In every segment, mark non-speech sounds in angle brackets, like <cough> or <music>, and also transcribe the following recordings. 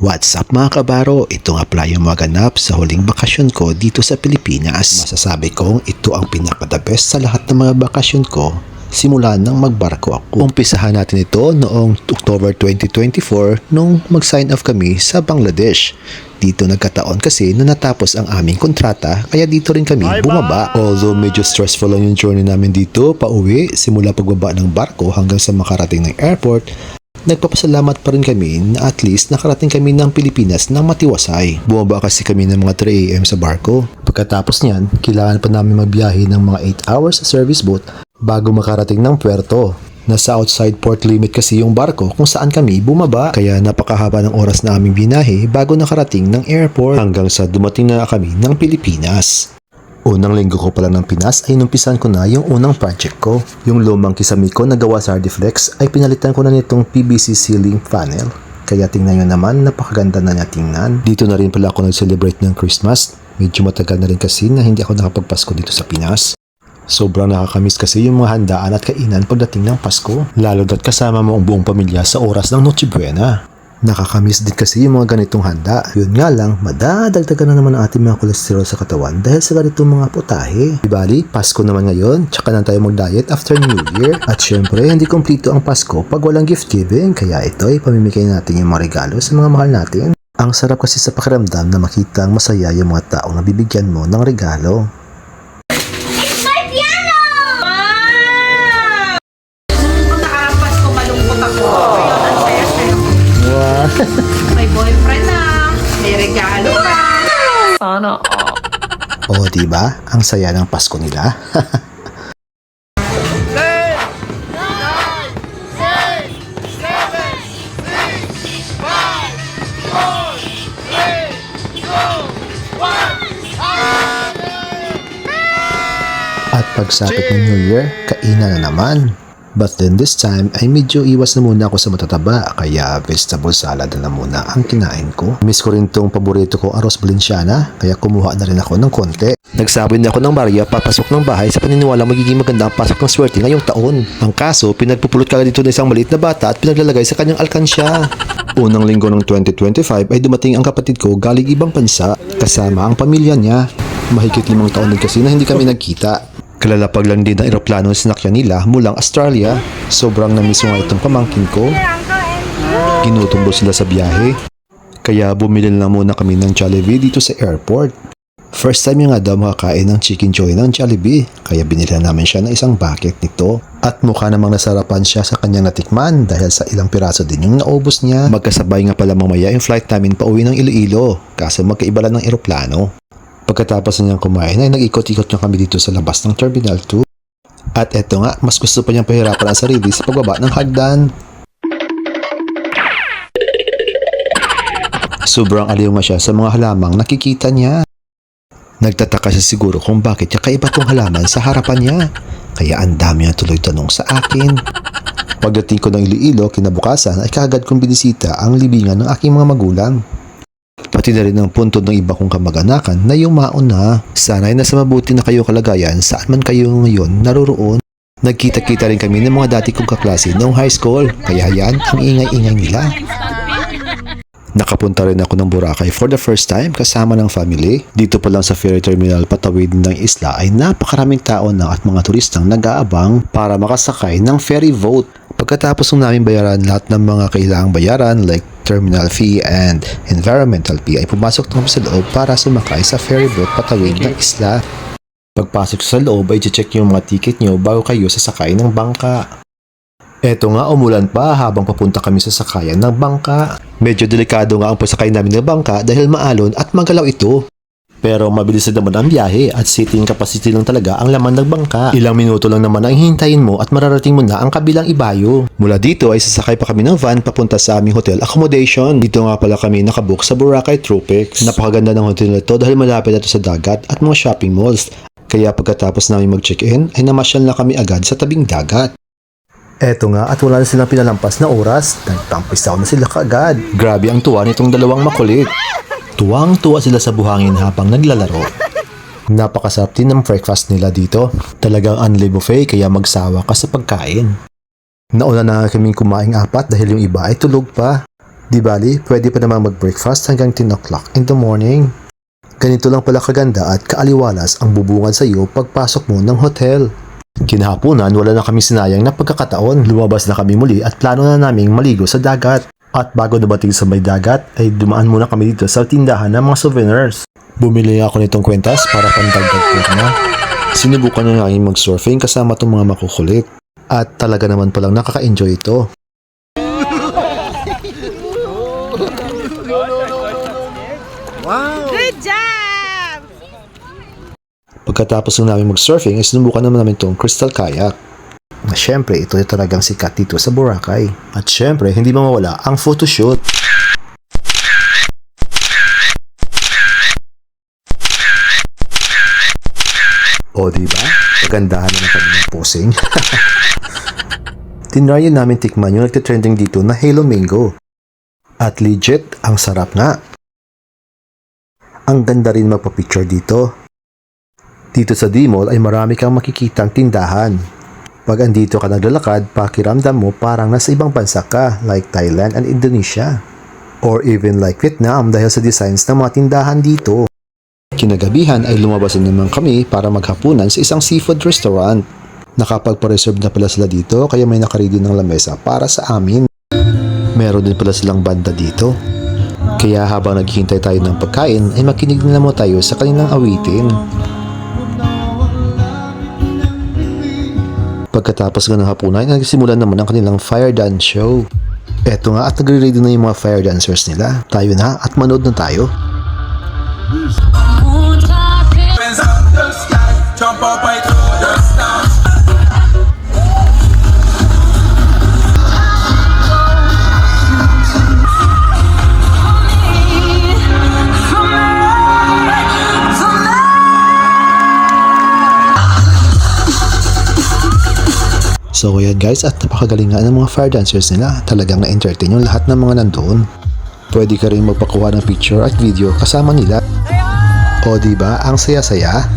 What's up mga kabaro? Ito nga pala yung maganap sa huling bakasyon ko dito sa Pilipinas. Masasabi kong ito ang pinaka-the best sa lahat ng mga bakasyon ko simula nang magbarko ako. Umpisahan natin ito noong October 2024 nung mag-sign off kami sa Bangladesh. Dito nagkataon kasi na natapos ang aming kontrata kaya dito rin kami bumaba. Although medyo stressful lang yung journey namin dito pauwi simula pagbaba ng barko hanggang sa makarating ng airport Nagpapasalamat pa rin kami na at least nakarating kami ng Pilipinas ng matiwasay. Bumaba kasi kami ng mga 3 a.m. sa barko. Pagkatapos niyan, kailangan pa namin magbiyahe ng mga 8 hours sa service boat bago makarating ng puerto. Nasa outside port limit kasi yung barko kung saan kami bumaba. Kaya napakahaba ng oras na aming binahe bago nakarating ng airport hanggang sa dumating na kami ng Pilipinas. Unang linggo ko pa lang ng Pinas ay numpisan ko na yung unang project ko. Yung lumang kisami ko na gawa sa Ardiflex ay pinalitan ko na nitong PVC ceiling panel. Kaya tingnan nyo naman, napakaganda na niya tingnan. Dito na rin pala ako nag-celebrate ng Christmas. Medyo matagal na rin kasi na hindi ako nakapagpasko dito sa Pinas. Sobrang nakakamiss kasi yung mga handaan at kainan pagdating ng Pasko. Lalo da't kasama mo ang buong pamilya sa oras ng Noche Buena. Nakakamiss din kasi yung mga ganitong handa. Yun nga lang, madadagdagan na naman ang ating mga kolesterol sa katawan dahil sa ganitong mga putahe. Di bali, Pasko naman ngayon, tsaka na tayo mag-diet after New Year. At syempre, hindi kompleto ang Pasko pag walang gift giving. Kaya ito ay pamimigay natin yung mga regalo sa mga mahal natin. Ang sarap kasi sa pakiramdam na makita ang masaya yung mga taong nabibigyan mo ng regalo. May boyfriend na. May regalo pa. Sana all. <laughs> O, di ba? Ang saya ng Pasko nila. <laughs> At pagsapit ng New Year, kainan na naman. But then this time ay medyo iwas na muna ako sa matataba kaya vegetable salad na muna ang kinain ko. Miss ko rin tong paborito ko arroz valenciana kaya kumuha na rin ako ng konti. Nagsabi din ako ng Maria papasok ng bahay sa paniniwala magiging maganda ang pasok ng swerte ngayong taon. Ang kaso, pinagpupulot kagad dito ng isang maliit na bata at pinaglalagay sa kanyang alkansya. Unang linggo ng 2025 ay dumating ang kapatid ko galing ibang bansa kasama ang pamilya niya. Mahigit limang taon din kasi na hindi kami nagkita. Kalalapag lang din ang eroplano na sinakyan nila mulang Australia. Sobrang namiss nga itong pamangkin ko. Ginutumbo sila sa biyahe. Kaya bumili na muna kami ng Jollibee dito sa airport. First time nga daw makakain ng chicken joy ng Jollibee. Kaya binila namin siya ng isang bucket nito. At mukha namang nasarapan siya sa kanyang natikman dahil sa ilang piraso din yung naubos niya. Magkasabay nga pala mamaya yung flight namin pa uwi ng Iloilo. Kaso magkaiba lang ng eroplano. Pagkatapos na niyang kumain ay nag-ikot-ikot niya kami dito sa labas ng Terminal 2. At eto nga, mas gusto pa niyang pahirapan ang sarili sa pagbaba ng hagdan. Sobrang aliw nga siya sa mga halamang nakikita niya. Nagtataka siya siguro kung bakit niya kaiba tong halaman sa harapan niya. Kaya ang dami niya tuloy tanong sa akin. Pagdating ko ng Iloilo, kinabukasan ay kagad kong binisita ang libingan ng aking mga magulang. Pati na rin ang punto ng iba kong kamag-anakan na yumaon na. Sana'y nasa mabuti na kayo kalagayan saan man kayo ngayon naroroon. Nagkita-kita rin kami ng mga dati kong kaklase noong high school, kaya yan ang ingay-ingay nila. Nakapunta rin ako ng Boracay for the first time kasama ng family. Dito pa lang sa ferry terminal patawid ng isla ay napakaraming tao na at mga turistang nag-aabang para makasakay ng ferry boat. Pagkatapos ng namin bayaran lahat ng mga kailangang bayaran like terminal fee and environmental fee ay pumasok na sa loob para sumakay sa ferry boat patawid ng isla. Pagpasok sa loob ay check yung mga ticket nyo bago kayo sasakay ng bangka. Eto nga, umulan pa habang papunta kami sa sakayan ng bangka. Medyo delikado nga ang pasakay namin ng bangka dahil maalon at magalaw ito. Pero mabilis na naman ang biyahe at seating capacity lang talaga ang laman ng bangka. Ilang minuto lang naman ang hintayin mo at mararating mo na ang kabilang ibayo. Mula dito ay sasakay pa kami ng van papunta sa aming hotel accommodation. Dito nga pala kami nakabook sa Boracay Tropics. Napakaganda ng hotel na ito dahil malapit ito sa dagat at mga shopping malls. Kaya pagkatapos namin mag-check-in ay namasyal na kami agad sa tabing dagat. Eto nga at wala na silang pinalampas na oras, nagtampisaw na sila kaagad. Grabe ang tuwa nitong dalawang makulit. Tuwang-tuwa sila sa buhangin habang naglalaro. Napakasarap din ng breakfast nila dito. Talagang unli buffet kaya magsawa ka sa pagkain. Nauna na kaming kumaing apat dahil yung iba ay tulog pa. Di bali, pwede pa namang mag-breakfast hanggang 10 o'clock in the morning. Ganito lang pala kaganda at kaaliwalas ang bubungad sa iyo pagpasok mo ng hotel. Kinahaponan, wala na kami sinayang na pagkakataon. Lumabas na kami muli at plano na naming maligo sa dagat. At bago dumating sa may dagat, ay dumaan muna kami dito sa tindahan ng mga souvenirs. Bumili ako nitong kwentas para pandagdag na. Sinubukan na namin mag-surfing kasama itong mga makukulit. At talaga naman palang nakaka-enjoy ito. Good job! Pagkatapos ng namin mag-surfing, ay sinubukan naman namin itong crystal kayak. Na syempre, ito ay talagang sikat dito sa Boracay. At syempre, hindi mawawala ang photoshoot. O, di ba? Pagandahan na ng kanyang posing. <laughs> Tinryan namin tikman yung nagtitrending dito na Halo Mango. At legit, ang sarap nga. Ang ganda rin magpa-picture dito. Dito sa D-Mall ay marami kang makikitang tindahan. Pag andito ka naglalakad, pakiramdam mo parang nasa ibang bansa ka like Thailand and Indonesia. Or even like Vietnam dahil sa designs ng mga tindahan dito. Kinagabihan ay lumabas na naman kami para maghapunan sa isang seafood restaurant. Nakapagpa-reserve na pala sila dito kaya may nakaredy ng lamesa para sa amin. Meron din pala silang banda dito. Kaya habang naghihintay tayo ng pagkain ay makinig na mo tayo sa kanilang awitin. Pagkatapos nga ng hapunan, ay nagsimulan naman ang kanilang fire dance show. Eto nga at nagre-ready na yung mga fire dancers nila. Tayo na at manood na tayo. Jump up right to the stars. So yan guys at napakagaling nga ng mga fire dancers nila. Talagang na-entertain yung lahat ng mga nandoon. Pwede ka rin magpakuha ng picture at video kasama nila. O di ba ang saya-saya?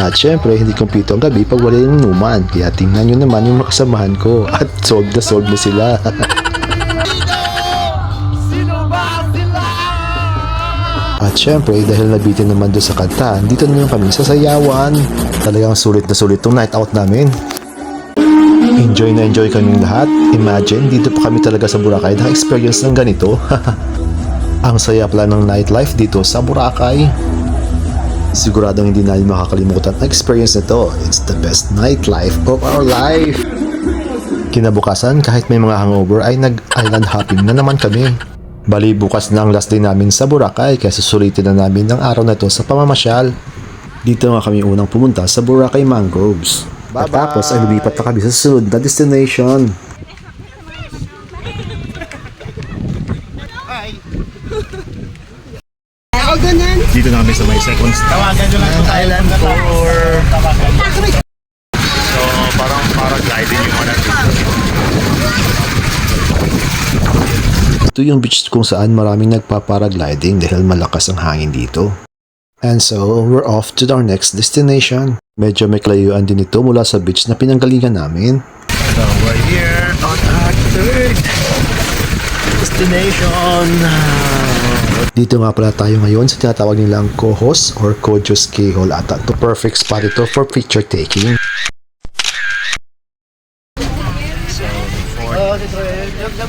At syempre, hindi kumpito ang gabi pag wala yung inuman. Kaya tingnan nyo naman yung makasamahan ko. At sold na sold na sila. At syempre, dahil nabitin naman doon sa kanta, dito na naman kami sa sayawan. Talagang sulit na sulit tong night out namin. Enjoy na enjoy kaming lahat. Imagine, dito pa kami talaga sa Boracay naka-experience ng ganito. <laughs> Ang saya pala ng nightlife dito sa Boracay. Siguradong hindi namin makakalimutan ang experience na to. It's the best nightlife of our life. Kinabukasan, kahit may mga hangover, ay nag-island hopping na naman kami. Bali, bukas na ang last day namin sa Boracay kaya susulitin na namin ang araw na to sa pamamasyal. Dito nga kami unang pumunta sa Boracay Mangroves. Pagkatapos ay lumipat na kami sa susunod na destination. dito namin sa may second tawagan nyo lang ng island tour so parang paragliding yung dito Ito yung beach kung saan maraming nagpa-paragliding dahil malakas ang hangin dito. And so, we're off to our next destination. Medyo may kalayuan din ito mula sa beach na pinanggalingan namin. so we're here on our third destination Dito nga pala tayo ngayon sa tinatawag nilang Cohos or Cojos Kehol at ito perfect spot ito for picture taking.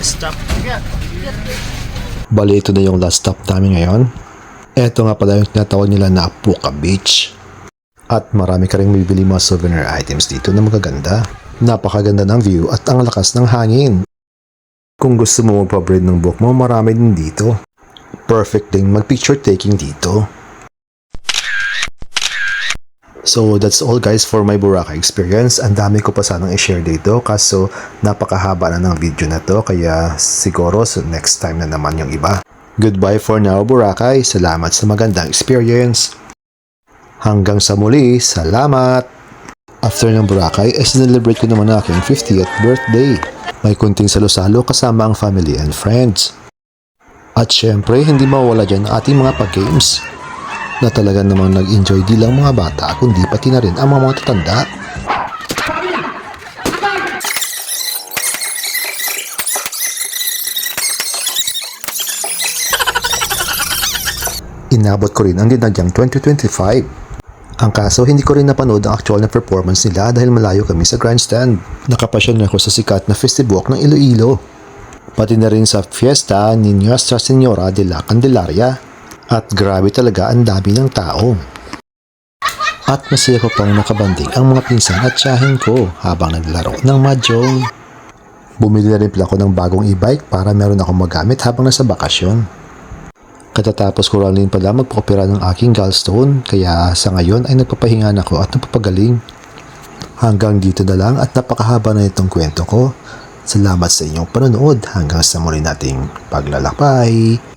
stop Bali, ito na yung last stop namin ngayon. Ito nga pala yung tinatawag nila na Apuca Beach. At marami ka rin bibili mga souvenir items dito na magaganda. Napakaganda ng view at ang lakas ng hangin. Kung gusto mo magpa-bread ng book mo, marami din dito. Perfect din mag-picture taking dito. So that's all guys for my Boracay experience. Ang dami ko pa sanang i-share dito kaso napakahaba na ng video na to kaya siguro so next time na naman yung iba. Goodbye for now Boracay. Salamat sa magandang experience. Hanggang sa muli, salamat! After ng Boracay, ay sinelebrate ko naman aking 50th birthday. May kunting salo-salo kasama ang family and friends. At syempre, hindi mawala dyan ang ating mga pag-games na talaga namang nag-enjoy di lang mga bata kundi pati na rin ang mga matatanda. Inabot ko rin ang dinagyang 2025. Ang kaso, hindi ko rin napanood ang actual na performance nila dahil malayo kami sa grandstand. Nakapasyon ako sa sikat na festival ng Iloilo. Pati na rin sa fiesta ni Nuestra Senora de la Candelaria. At grabe talaga ang dami ng tao. At masaya ko pang nakabanding ang mga pinsan at tiyahin ko habang naglaro ng mahjong. Bumili na rin pala ako ng bagong e-bike para meron akong magamit habang nasa bakasyon. Katatapos ko lang din pala magpakopera ng aking gallstone kaya sa ngayon ay nagpapahinga na ako at napapagaling. Hanggang dito na lang at napakahaba na itong kwento ko. Salamat sa inyong panonood hanggang sa muli nating paglalakbay.